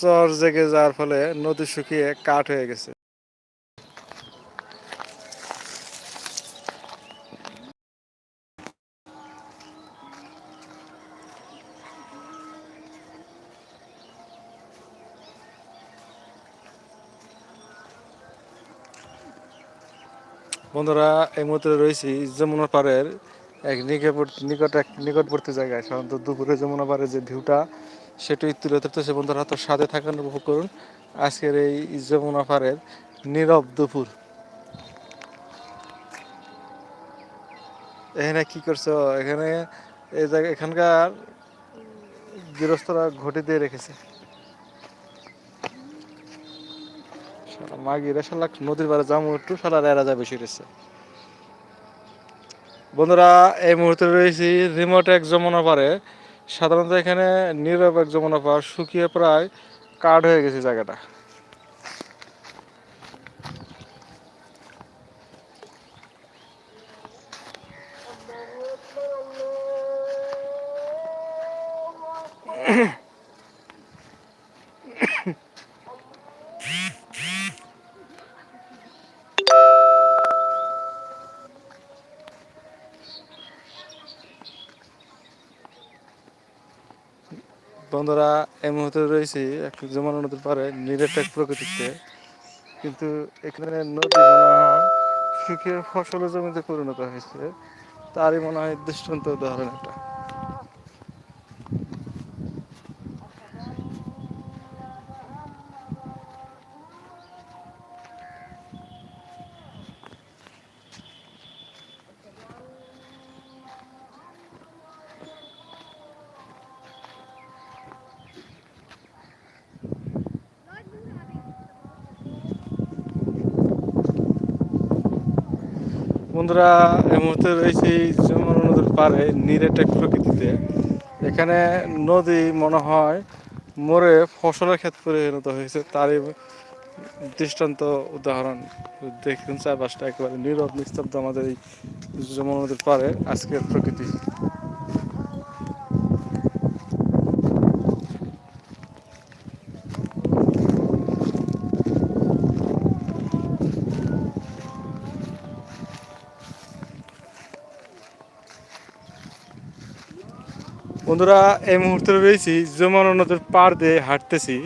চর জেগে যাওয়ার ফলে নদী শুকিয়ে কাঠ হয়ে গেছে। বন্ধুরা, এই মুহূর্তে রয়েছি যমুনা পাড়ের এক নিকটবর্তী নিকট এক নিকটবর্তী জায়গায়। সাধারণত দুপুরে যমুনা পাড়ের যে ভিউটা সেটাই তুলে ধরতেছে বন্ধুরা, তো সাথে থাকার উপভোগ করুন। আজকের এই যমুনা পাড়ের নীরব দুপুর। এখানে কি করছ? এখানে এই জায়গা এখানকার গৃহস্থরা ঘটি দিয়ে রেখেছে। মাগিরা শালা নদীর পাড়ে যাব একটু শালা যা বেশি রয়েছে। বন্ধুরা, এই মুহূর্তে রয়েছি রিমোট এক যমুনা পারে সাধারণত এখানে নীরব এক যমুনা পাহাড় শুকিয়ে প্রায় কাঠ হয়ে গেছে জায়গাটা বন্ধুরা এই মুহূর্তে রয়েছি একটু যমুনা নদীর পারে নিরেটেক প্রকৃতিতে। কিন্তু এখানে নদী শুকিয়ে ফসলের জমিতে পরিণত হয়েছে। তারই মনে হয় দৃষ্টান্ত উদাহরণ এটা। বন্ধুরা এই মুহূর্তে রয়েছি যমুনা নদীর পারে নিরেটেক প্রকৃতিতে। এখানে নদী মনে হয় মরে ফসলের ক্ষেত পরিণত হয়েছে। তারই দৃষ্টান্ত উদাহরণ দেখুন চারপাশটা একেবারে নীরব নিস্তব্ধ আমাদের এই যমুনা নদীর পারে আজকের প্রকৃতি। বন্ধুরা, এই মুহূর্তে রয়েছি যমুনা নদীর পার দিয়ে হাঁটতেছি।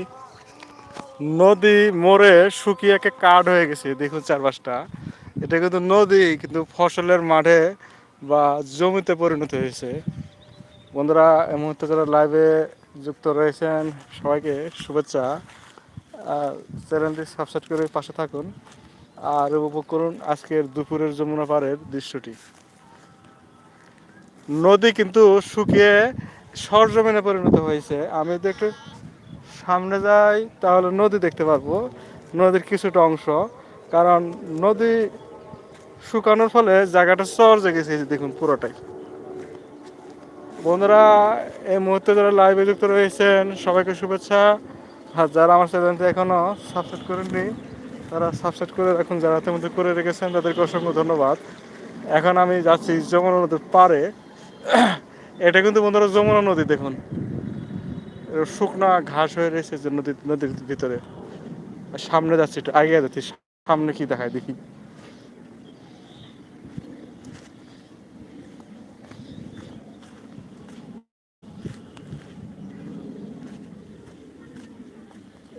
নদী মোড়ে শুকিয়ে একে কাঠ হয়ে গেছে, দেখুন চারপাশটা। এটা কিন্তু নদী, কিন্তু ফসলের মাঠে বা জমিতে পরিণত হয়েছে। বন্ধুরা, এই মুহূর্তে যারা লাইভে যুক্ত রয়েছেন, সবাইকে শুভেচ্ছা। চ্যানেলটি সাবস্ক্রাইব করে পাশে থাকুন আর উপভোগ করুন আজকের দুপুরের যমুনা পাড়ের দৃশ্যটি। নদী কিন্তু শুকিয়ে সরজমিনে পরিণত হয়েছে। আমি যদি একটু সামনে যাই, তাহলে নদী দেখতে পারব। নদীর কিছুটা অংশ। কারণ নদী শুকানোর ফলে জায়গাটা চর এই দেখুন পুরোটাই। বন্ধুরা, এই মুহূর্তে যারা লাইভে যুক্ত রয়েছেন, সবাইকে শুভেচ্ছা। আর যারা আমার চ্যানেলটি এখনও সাবস্ক্রাইব করেননি, তারা সাবস্ক্রাইব করে রাখুন। যারা মধ্যে করে রেখেছেন, তাদেরকে অসংখ্য ধন্যবাদ। এখন আমি যাচ্ছি যমুনা নদীর পারে এটা কিন্তু বন্ধুরা যমুনা নদী, দেখুন। শুকনা ঘাস হয়ে রয়েছে যে নদী, নদীর ভিতরে। সামনে যাচ্ছি একটু আগে যাচ্ছি, সামনে কি দেখায় দেখি।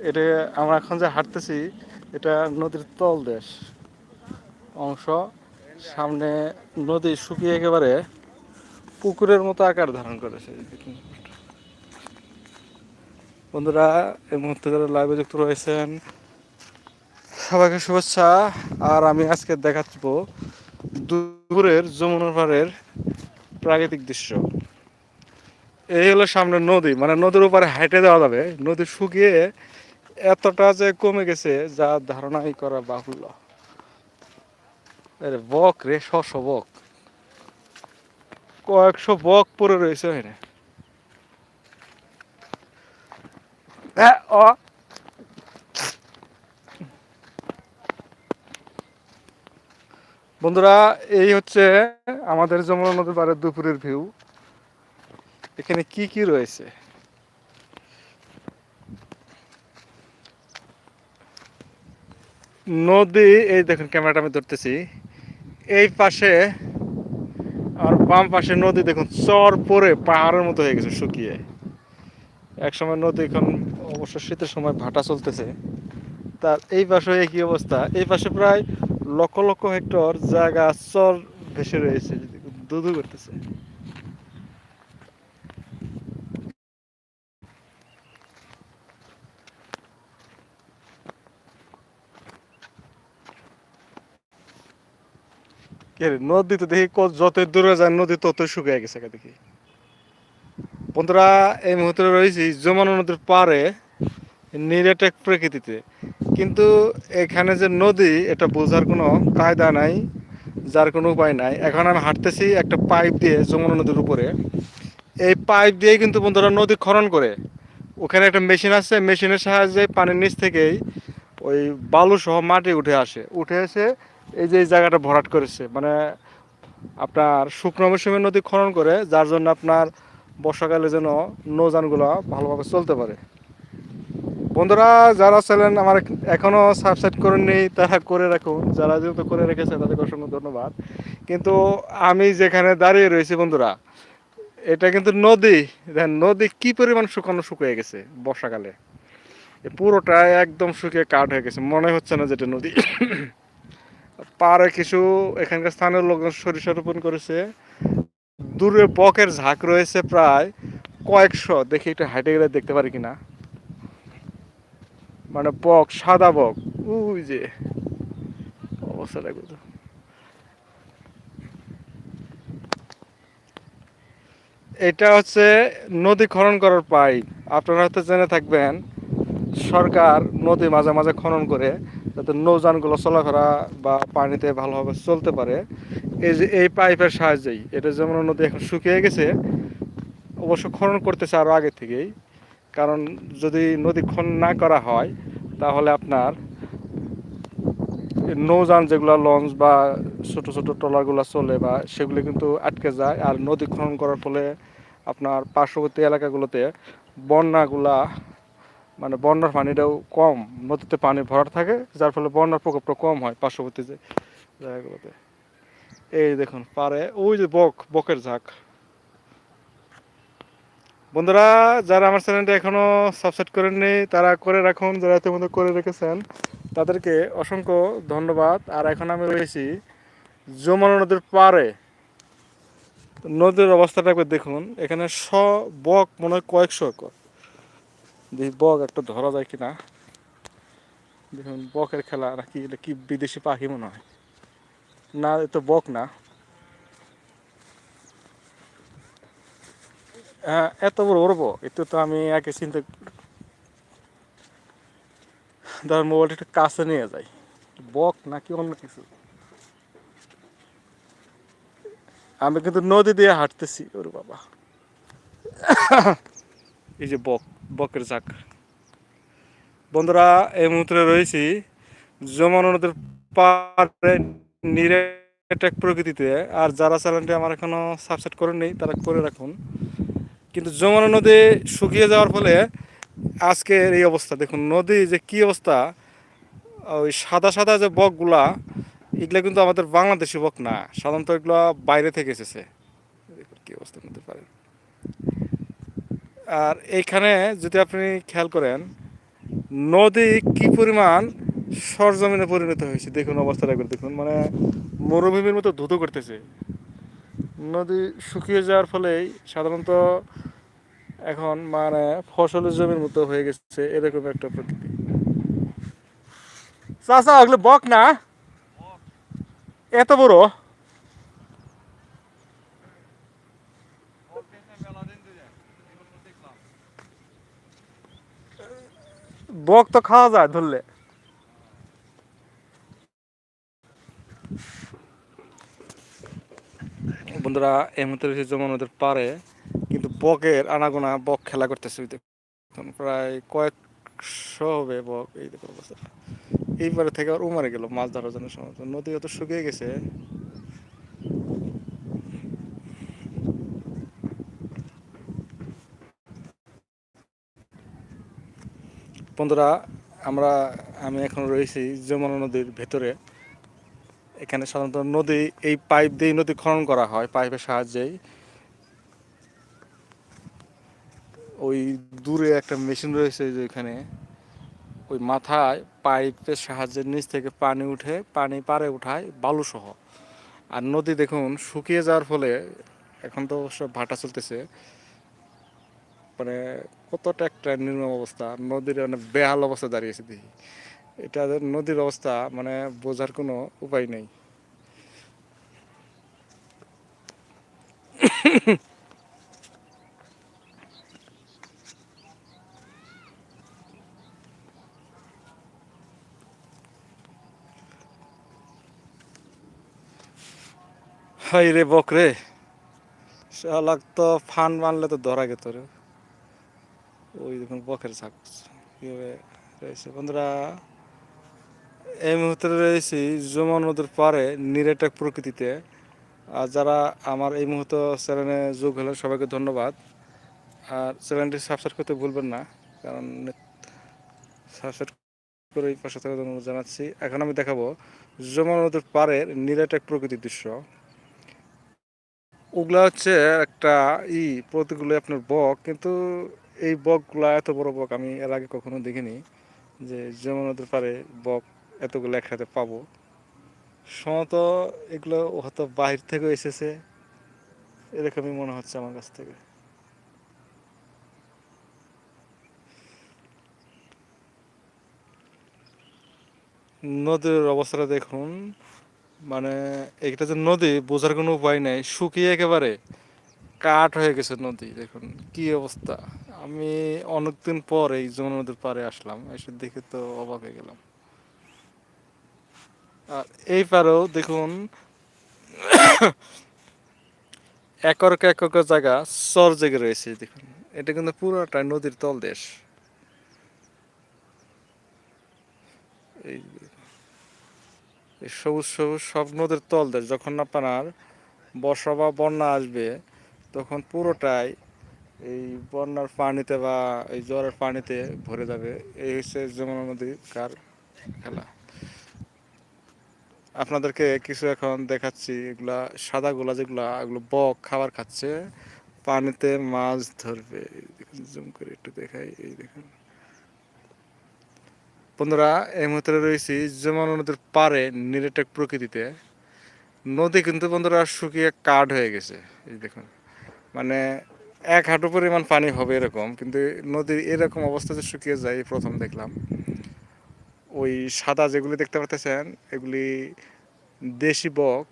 এটা আমরা এখন যে হাঁটতেছি, এটা নদীর তল দেশ অংশ, সামনে নদী শুকিয়ে একেবারে পুকুরের মতো আকার ধারণ করেছে বন্ধুরা, এই মুহূর্তে যারা লাইভে যুক্ত রয়েছেন, সবাইকে শুভেচ্ছা। আর আমি আজকে দেখাচ্ব দুপুরের যমুনার পাড়ের প্রাকৃতিক দৃশ্য। এই হলো সামনে নদী মানে নদীর উপরে হাইটে দেওয়া যাবে। নদী শুকিয়ে এতটা যে কমে গেছে, যা ধারণাই করা বাহুল্য। বক রে শশ বক। কয়েকশো বক পরে রয়েছে এখানে। বন্ধুরা, এই হচ্ছে আমাদের যমুনা নদীর পারে দুপুরের ভিউ। এখানে কি কি রয়েছে? নদী, এই দেখুন, ক্যামেরাটা আমি ধরতেছি। এই পাশে আর বাম পাশে নদী দেখুন, চর পরে পাহাড়ের মতো হয়ে গেছে, শুকিয়ে। এক সময় নদী এখন অবশ্য শীতের সময় ভাটা চলতেছে। তার এই পাশে একই অবস্থা? এই পাশে প্রায় লক্ষ লক্ষ হেক্টর জায়গা চর ভেসে রয়েছে দুধু করতেছে। নদী তো দেখি যতই দূরে যায় নদী ততই শুকিয়ে গেছে দেখি। বন্ধুরা, এই মুহূর্তে রয়েছি যমুনা নদীর পারে নিরেটেক প্রকৃতিতে। কিন্তু এখানে যে নদী, এটা বোঝার কোনো কায়দা নাই, যার কোনো উপায় নাই। এখন আমি হাঁটতেছি একটা পাইপ দিয়ে যমুনা নদীর উপরে। এই পাইপ দিয়ে কিন্তু বন্ধুরা নদী খনন করে। ওখানে একটা মেশিন আছে, মেশিনের সাহায্যে পানির নিচ থেকেই ওই বালু সহ মাটি উঠে আসে। উঠে এসে এই যে এই জায়গাটা ভরাট করেছে মানে আপনার শুকনো মৌসুমে নদী খনন করে যার জন্য আপনার বর্ষাকালে যেন নৌযানগুলো ভালোভাবে চলতে পারে। বন্ধুরা, যারা ছিলেন আমার এখনও সাবস্ক্রাইব করেননি, তারা করে রাখুন। যারা যেহেতু করে রেখেছে, তাদেরকে অসংখ্য ধন্যবাদ। কিন্তু আমি যেখানে দাঁড়িয়ে রয়েছি বন্ধুরা, এটা কিন্তু নদী। দেখেন, নদী কি পরিমাণ শুকানো শুকিয়ে গেছে বর্ষাকালে। পুরোটা একদম শুকিয়ে কাঠ হয়ে গেছে। মনে হচ্ছে না যেটা নদী। পাড়ে কিছু এখানকার স্থানীয় লোকজন সরিষা রোপণ করেছে। দূরে বকের ঝাঁক রয়েছে প্রায় কয়েকশো। দেখি একটু হাইটে গেলে দেখতে পারি কিনা। মানে বক, সাদা বক। উই যে অবস্থাটা কত এটা হচ্ছে নদী খনন করার পাইপ। আপনারা হয়তো জেনে থাকবেন, সরকার নদী মাঝে মাঝে খনন করে যাতে নৌযানগুলো চলাফেরা বা পানিতে ভালোভাবে চলতে পারে। এই যে এই পাইপের সাহায্যেই, এটা যেমন নদী এখন শুকিয়ে গেছে, অবশ্য খনন করতেছে আরও আগে থেকেই। কারণ যদি নদী খনন না করা হয়, তাহলে আপনার নৌযান যেগুলো লঞ্চ বা ছোট ছোট ট্রলারগুলো চলে বা সেগুলো কিন্তু আটকে যায়। আর নদী খনন করার ফলে আপনার পার্শ্ববর্তী এলাকাগুলোতে বন্যাগুলা মানে বন্যার পানিটাও কম, নদীতে পানি ভরাট থাকে, যার ফলে বন্যার প্রকোপটা কম হয় পার্শ্ববর্তী যে জায়গাগুলোতে। এই দেখুন, পারে, ওই যে বক, বকের ঝাঁক। বন্ধুরা, যারা আমার চ্যানেলটা এখনও সাবস্ক্রাইব করেননি, তারা করে রাখুন, যারা ইতিমধ্যে করে রেখেছেন। তাদেরকে অসংখ্য ধন্যবাদ। আর এখন আমি রয়েছি যমুনা নদীর পারে নদীর অবস্থাটা দেখুন। এখানে স বক, মনে হয় কয়েকশো একর। দেখি বক একটা ধরা যায় কিনা, দেখুন, বকের খেলা নাকি এটা কি বিদেশি পাখি মনে হয়? না, এ তো বক না। হ্যাঁ এত বড় বক, এটা তো আমি একে চিন্তা ধর, মোবাইলটা একটু কাছে নিয়ে যাই। বক নাকি অন্য কিছু? আমি কিন্তু নদী দিয়ে হাঁটতেছি, ওর বাবা। এই যে বক। বকের ঝাঁক বন্ধুরা, এই মুহূর্তে রয়েছি যমুনা নদীর পাড়ে নিরেটেক প্রকৃতিতে। আর যারা চ্যানেলটি আমার এখনও সাবস্ক্রাইব করেননি, তারা করে রাখুন। কিন্তু যমুনা নদী শুকিয়ে যাওয়ার ফলে আজকের এই অবস্থা, দেখুন নদী যে কি অবস্থা, ওই সাদা সাদা যে বকগুলা, এগুলা কিন্তু আমাদের বাংলাদেশি বক না। সাধারণত এগুলো বাইরে থেকে এসেছে। কি অবস্থা নদীর পাড়ে আর এইখানে যদি আপনি খেয়াল করেন, নদী কি পরিমাণ সরজমিনে পরিণত হয়েছে? দেখুন অবস্থাটা একবার দেখুন। মানে মরুভূমির মতো ধুতো করতেছে। নদী শুকিয়ে যাওয়ার ফলেই সাধারণত এখন মানে ফসলের জমির মতো হয়ে গেছে এরকম একটা প্রকৃতি। চাষা ওগুলো বক না? এত বড়? বক তো খাওয়া যায় ধরলে। বন্ধুরা, এই মুহূর্তে যমুনা নদীর পারে কিন্তু বকের আনাগোনা বক খেলা করতেছে প্রায় কয়েকশো হবে বক, এই দেখুন অবস্থা। এই পারে থেকে আর উমারে গেল মাছ ধরার জন্য সময়। নদী অত শুকিয়ে গেছে। বন্ধুরা, আমরা, আমি এখন রয়েছি যমুনা নদীর ভেতরে। এখানে সাধারণত নদী, এই পাইপ দিয়ে নদী খনন করা হয়, পাইপের সাহায্যেই। ওই দূরে একটা মেশিন রয়েছে যে ওই মাথায় পাইপের সাহায্যে নিচ থেকে পানি উঠে, পানি পারে উঠায় বালু সহ আর নদী দেখুন শুকিয়ে যাওয়ার ফলে এখন তো সব ভাটা চলতেছে। মানে কতটা একটা নির্মম অবস্থা, নদীর মানে বেহাল অবস্থা দাঁড়িয়েছে দেখি। এটা নদীর অবস্থা মানে বোঝার কোনো উপায় নেই। হাই রে বকরে, শালাক তো ফান মানলে তো ধরা গেত রে। ওই দেখুন, বকের ছাক কীভাবে রয়েছে। বন্ধুরা, এই মুহূর্তে রয়েছি যমুনা নদীর পারে নিরেটেক প্রকৃতিতে। আর যারা আমার এই মুহূর্তে চ্যানেলে যোগ হলেন, সবাইকে ধন্যবাদ। আর চ্যানেলটি সাবস্ক্রাইব করতে ভুলবেন না, কারণ সাবস্ক্রাইব করে পাশে থাকার জন্য জানাচ্ছি। এখন আমি দেখাবো যমুনা নদীর পাড়ের নিরেটেক প্রকৃতির দৃশ্য। ওগুলা হচ্ছে একটা ই প্রতিগুলো আপনার বক, কিন্তু এই বকগুলা, এত বড় বক আমি এর আগে কখনো দেখিনি যে যেমন নদীর পারে বক এতগুলো একসাথে পাবো। সম্ভবত এগুলো হয়তো বাহির থেকে এসেছে, এরকমই মনে হচ্ছে আমার কাছ থেকে। নদীর অবস্থাটা দেখুন মানে এটা যে নদী বোঝার কোনো উপায় নেই, শুকিয়ে একেবারে কাঠ হয়ে গেছে নদী, দেখুন কি অবস্থা। আমি অনেকদিন পর এই যমুনা নদীর পাড়ে আসলাম, এসে দেখে তো অবাক হয়ে গেলাম। আর এই পারেও দেখুন একর একর জায়গা চর জেগে রয়েছে, দেখুন। এটা কিন্তু পুরোটা নদীর তলদেশ। এই সবুজ সবুজ সব নদীর তলদেশ, যখন আপনার বর্ষা বা বন্যা আসবে, তখন পুরোটাই এই বন্যার পানিতে বা এই জ্বরের পানিতে ভরে যাবে। এই হচ্ছে যমুনা নদীর কার খেলা। আপনাদেরকে কিছু এখন দেখাচ্ছি। এগুলা সাদাগুলা যেগুলা, এগুলো বক খাবার খাচ্ছে। পানিতে মাছ ধরবে। জুম করে একটু দেখাই। এই দেখুন। বন্ধুরা, এই মুহূর্তে রয়েছি যমুনা নদীর পারে নিরেটেক প্রকৃতিতে। নদী কিন্তু বন্ধুরা শুকিয়ে কাঠ হয়ে গেছে। এই দেখুন। মানে এক হাঁটু পরিমাণ পানি হবে এরকম, কিন্তু নদীর এরকম অবস্থা যে শুকিয়ে যায় প্রথম দেখলাম। ওই সাদা যেগুলি দেখতে পাচ্ছেন এগুলি দেশি বক,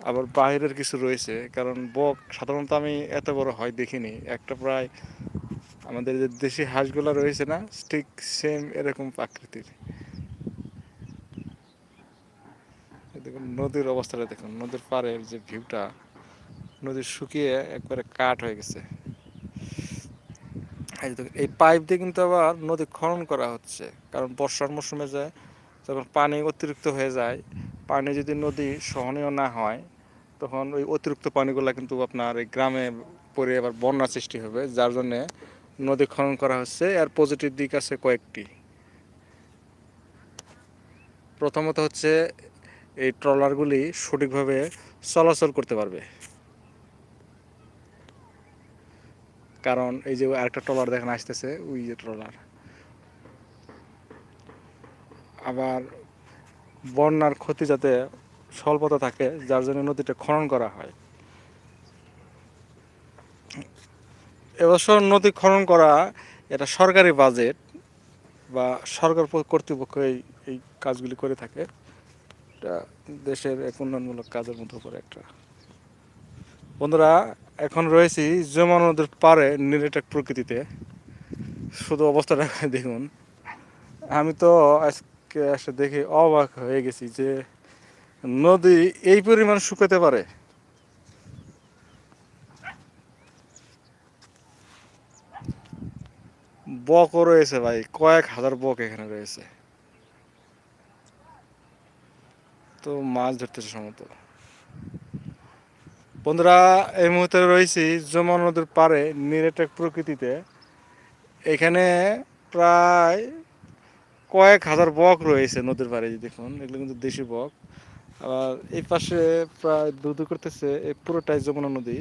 আবার বাইরের কিছু রয়েছে, কারণ বক সাধারণত আমি এত বড় হয় দেখিনি। একটা প্রায় আমাদের যে দেশি হাঁসগুলো রয়েছে না, ঠিক সেম এরকম আকৃতির দেখুন, নদীর অবস্থাটা দেখুন, নদীর পাড়ের যে ভিউটা নদী শুকিয়ে একবারে কাঠ হয়ে গেছে। এই পাইপ দিয়ে কিন্তু আবার নদী খনন করা হচ্ছে, কারণ বর্ষার মৌসুমে যায় যখন পানি অতিরিক্ত হয়ে যায়, পানি যদি নদী সহনীয় না হয়, তখন ওই অতিরিক্ত পানিগুলো কিন্তু আপনার এই গ্রামে পরে আবার বন্যা সৃষ্টি হবে, যার জন্যে নদী খনন করা হচ্ছে। আর পজিটিভ দিক আছে কয়েকটি। প্রথমত হচ্ছে এই ট্রলারগুলি সঠিকভাবে চলাচল করতে পারবে। কারণ এই যে আরেকটা ট্রলার দেখেন আসতেছে, ওই যে ট্রলার। আবার বন্যার ক্ষতি যাতে স্বল্পতা থাকে, যার জন্য নদীটা খনন করা হয়। এবছর নদী খনন করা এটা সরকারি বাজেট বা সরকার কর্তৃপক্ষ এই এই কাজগুলি করে থাকে। এটা দেশের এক উন্নয়নমূলক কাজের মধ্যে পড়ে একটা। বন্ধুরা এখন রয়েছি যমুনা নদীর পারে নিরেটেক প্রকৃতিতে। শুধু অবস্থাটা দেখুন। আমি তো আজকে এসে দেখে অবাক হয়ে গেছি যে নদী এই পরিমাণ শুকাতে পারে। বকও রয়েছে ভাই, কয়েক হাজার বক এখানে রয়েছে। তো মাছ ধরতেছে সম্ভবত। বন্ধুরা, এই মুহূর্তে রয়েছি যমুনা নদীর পারে নিরেটেক প্রকৃতিতে। এখানে প্রায় কয়েক হাজার বক রয়েছে নদীর পাড়ে দেখুন, এগুলো কিন্তু দেশি বক। আর এই পাশে প্রায় দুধু করতেছে এই পুরোটাই যমুনা নদী।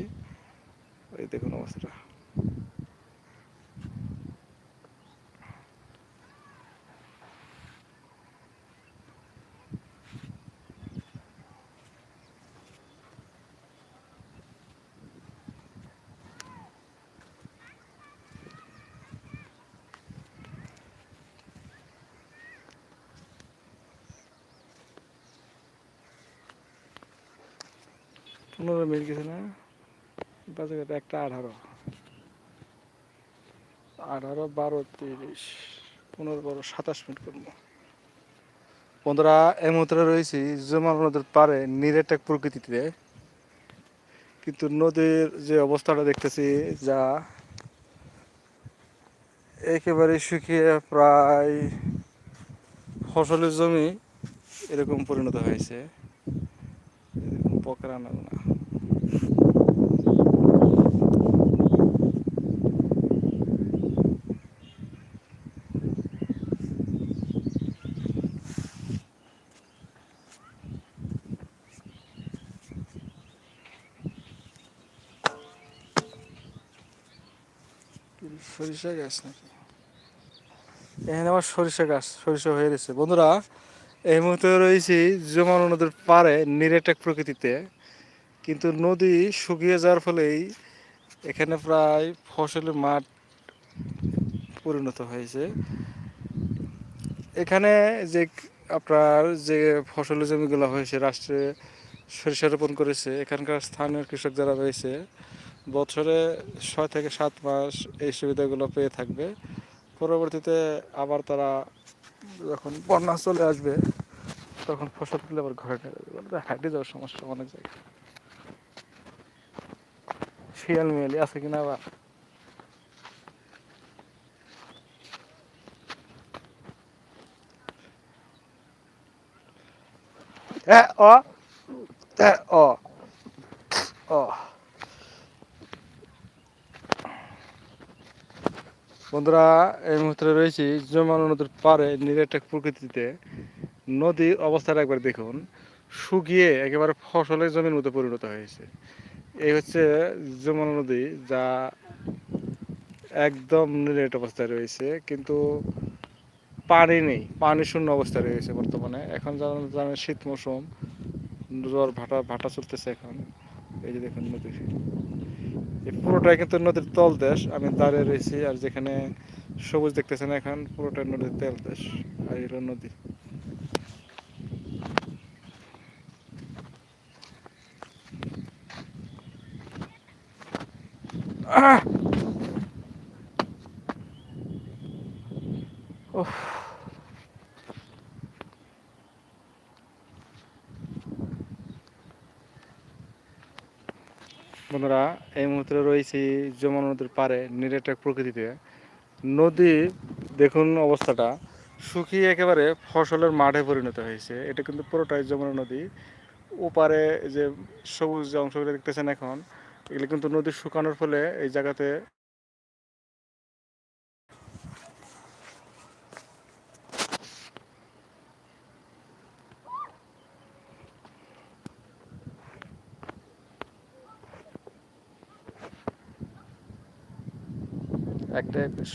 এই দেখুন অবস্থাটা। পনেরো মিনিট গেছে না? কত? একটা আঠারো। আঠারো, বারো, তিরিশ, পনেরো বারো সাতাশ মিনিট করব। বন্ধুরা, এই মুহূর্তে রয়েছি যমুনা নদীর পারে নিরেট এক প্রকৃতিতে। কিন্তু নদীর যে অবস্থাটা দেখতেছি যা একেবারে শুকিয়ে প্রায় ফসলের জমি এরকম পরিণত হয়েছে। এরকম আনাগোনা। সরিষা গাছ নাকি? এখানে আমার সরিষা গাছ, সরিষা হয়ে গেছে। বন্ধুরা, এই মুহূর্তে রয়েছি যমুনা নদীর পাড়ে নিরেটেক প্রকৃতিতে। কিন্তু নদী শুকিয়ে যাওয়ার ফলেই এখানে প্রায় ফসলের মাঠ পরিণত হয়েছে। এখানে যে আপনার যে ফসলের জমিগুলো হয়েছে, রাষ্ট্রে সরিষা রোপণ করেছে, এখানকার স্থানীয় কৃষক যারা রয়েছে বছরে ছয় থেকে সাত মাস এই সুবিধাগুলো পেয়ে থাকবে। পরবর্তীতে আবার তারা যখন বন্যা চলে আসবে, তখন ফসল তুলে আবার ঘরে নিয়ে যাবে হাঁটে যাওয়ার সমস্যা অনেক জায়গায়। শিয়াল মিয়ালি আছে কিনা আবার? এ, অ অ অ। বন্ধুরা, এই মুহূর্তে রয়েছি যমুনা নদীর পাড়ে নিরেটেক প্রকৃতিতে। নদীর অবস্থাটা একবার দেখুন, শুকিয়ে একেবারে ফসলের জমির মতো পরিণত হয়েছে। এই হচ্ছে যমুনা নদী, যা একদম নিরেট অবস্থায় রয়েছে, কিন্তু পানি নেই, পানি শূন্য অবস্থায় রয়েছে বর্তমানে। এখন জানেন জানেন শীত মৌসুম জ্বর ভাটা ভাটা চলতেছে এখন। এই যে দেখুন নদী পুরোটাই কিন্তু নদীর তল দেশ আমি দাঁড়িয়ে রয়েছি আর যেখানে সবুজ দেখতেছেন এখন, পুরোটাই নদীর তেল দেশ আর এই নদী আহ! উফ। বন্ধুরা মুহূর্তে রয়েছি, যমুনা নদীর পাড়ে নিরেটেক প্রকৃতিতে। নদী, দেখুন অবস্থাটা, শুকিয়ে একেবারে ফসলের মাঠে পরিণত হয়েছে। এটা কিন্তু পুরোটাই যমুনা নদী। ওপারে যে সবুজ যে অংশগুলো দেখতেছেন এখন, এগুলো কিন্তু নদী শুকানোর ফলে এই জায়গাতে একটা একুশ।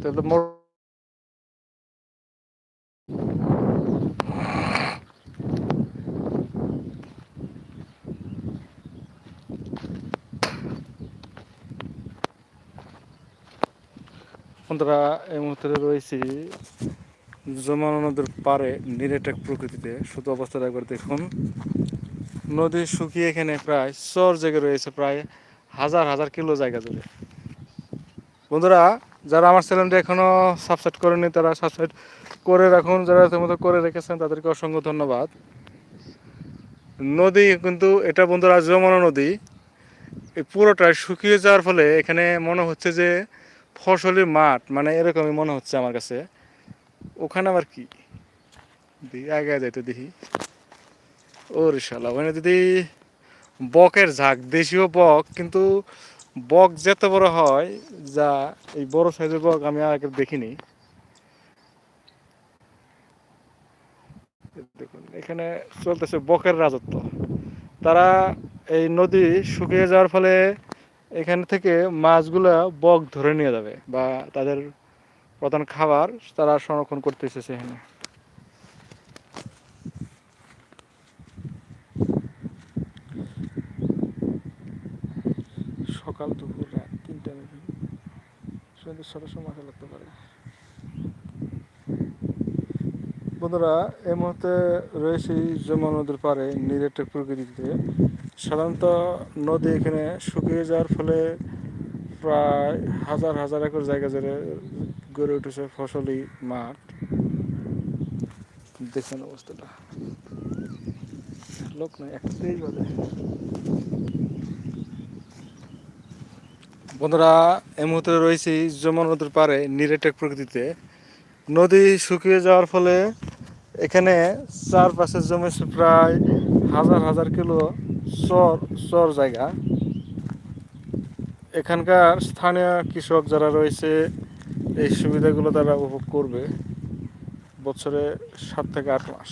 তাহলে মোট বন্ধুরা এই মুহূর্তে রয়েছি যমুনা নদীর পাড়ে নিরেটেক প্রকৃতিতে। শুধু অবস্থাটা একবার দেখুন। নদী শুকিয়ে এখানে প্রায় চর জেগে রয়েছে, প্রায় হাজার হাজার কিলো জায়গা জুড়ে। বন্ধুরা, যারা আমার চ্যানেলটি এখনও সাবস্ক্রাইব করেনি তারা সাবস্ক্রাইব করে রাখুন। যারা মতো করে রেখেছেন, তাদেরকে অসংখ্য ধন্যবাদ। নদী কিন্তু, এটা বন্ধুরা যমুনা নদী। এই পুরোটাই শুকিয়ে যাওয়ার ফলে এখানে মনে হচ্ছে যে ফসলের মাঠ মানে এরকমই মনে হচ্ছে আমার কাছে। ওখানে আবার কি? আগে যাইতে দেখি। ওরে শালা, ওখানে যদি বকের ঝাঁক, দেশীয় বক, কিন্তু বক যেত বড় হয়, যা এই বড় সাইজের বক আমি আগে দেখিনি। দেখুন, এখানে চলতেছে বকের রাজত্ব। তারা এই নদী শুকিয়ে যাওয়ার ফলে এখান থেকে মাছগুলা বক ধরে নিয়ে যাবে বা তাদের প্রধান খাবার তারা সংরক্ষণ করতেছে সেখানে। সকাল, দুপুর, রাত তিনটা নাকি? সন্ধ্যে ছটার লাগতে পারে। বন্ধুরা, এই মুহূর্তে রয়েছি যমুনা নদীর পাড়ে নিরেটের প্রকৃতিতে। সাধারণত নদী এখানে শুকিয়ে যাওয়ার ফলে প্রায় হাজার হাজার একর জায়গা জুড়ে গড়ে উঠেছে ফসলি মাঠ। দেখুন অবস্থাটা। লোক নয় একটা তেইশ বাজে। বন্ধুরা, এই মুহূর্তে রয়েছি যমুনা নদীর পাড়ে নিরেটেক প্রকৃতিতে। নদী শুকিয়ে যাওয়ার ফলে এখানে চারপাশে জমেছে প্রায় হাজার হাজার কিলো চর চর জায়গা। এখানকার স্থানীয় কৃষক যারা রয়েছে, এই সুবিধাগুলো তারা উপভোগ করবে বছরে সাত থেকে আট মাস।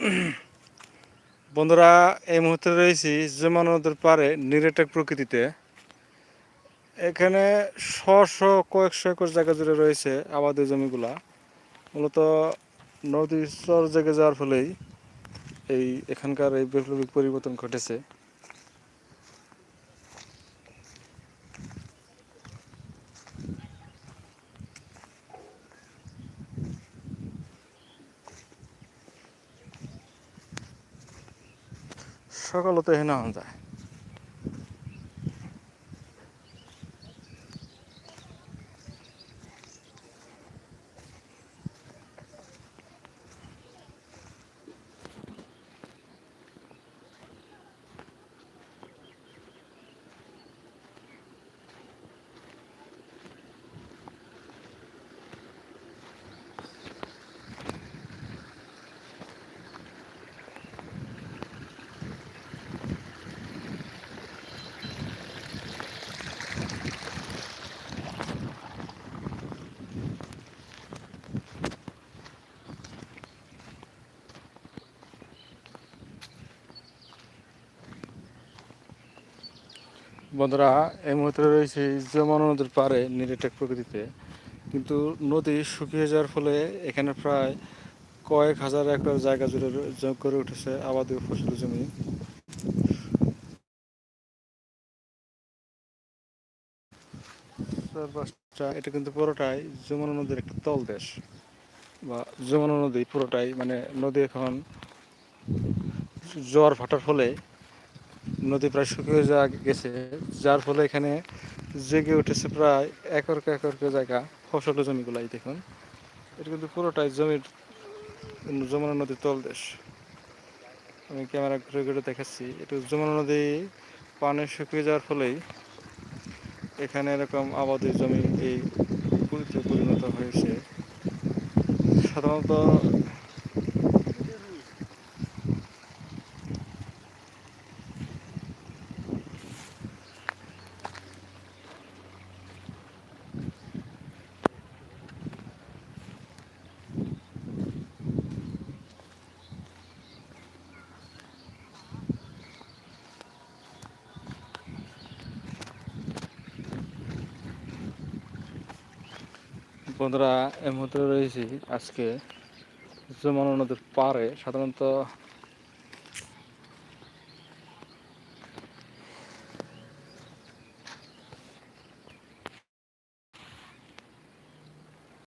বন্ধুরা, এই মুহূর্তে রয়েছি যেমন নদীর পারে নিরেটেক প্রকৃতিতে। এখানে শ শ কয়েকশো একর জায়গা জুড়ে রয়েছে আবাদের জমিগুলা। মূলত নদীর চর জেগে যাওয়ার ফলেই এই এখানকার এই বৈপ্লবিক পরিবর্তন ঘটেছে। সকালে তো এখানে যায়। বন্ধুরা, এই মুহূর্তে রয়েছে যমুনা নদীর পারে নিরেটেক প্রকৃতিতে। কিন্তু নদী শুকিয়ে যাওয়ার ফলে এখানে প্রায় কয়েক হাজার একর জায়গা জুড়ে র- জ- গড়ে উঠেছে আবাদি ফসলি জমি। এটা কিন্তু পুরোটাই যমুনা নদীর একটা তলদেশ। বা যমুনা নদী পুরোটাই মানে নদী এখন জোয়ার ভাটার ফলে নদী প্রায় শুকিয়ে যা গেছে, যার ফলে এখানে জেগে উঠেছে প্রায় একরকে একরকে জায়গা ফসল জমিগুলাই, দেখুন। এটা কিন্তু পুরোটাই জমির যমুনা নদীর তলদেশ। আমি ক্যামেরা ঘুরে ঘুরে দেখাচ্ছি। এটা যমুনা নদী পানি শুকিয়ে যাওয়ার ফলেই এখানে এরকম আবাদি জমি এই পরিণত হয়েছে। সাধারণত বন্ধুরা এই মুহূর্তে রয়েছি আজকে যমুনা নদীর পাড়ে। সাধারণত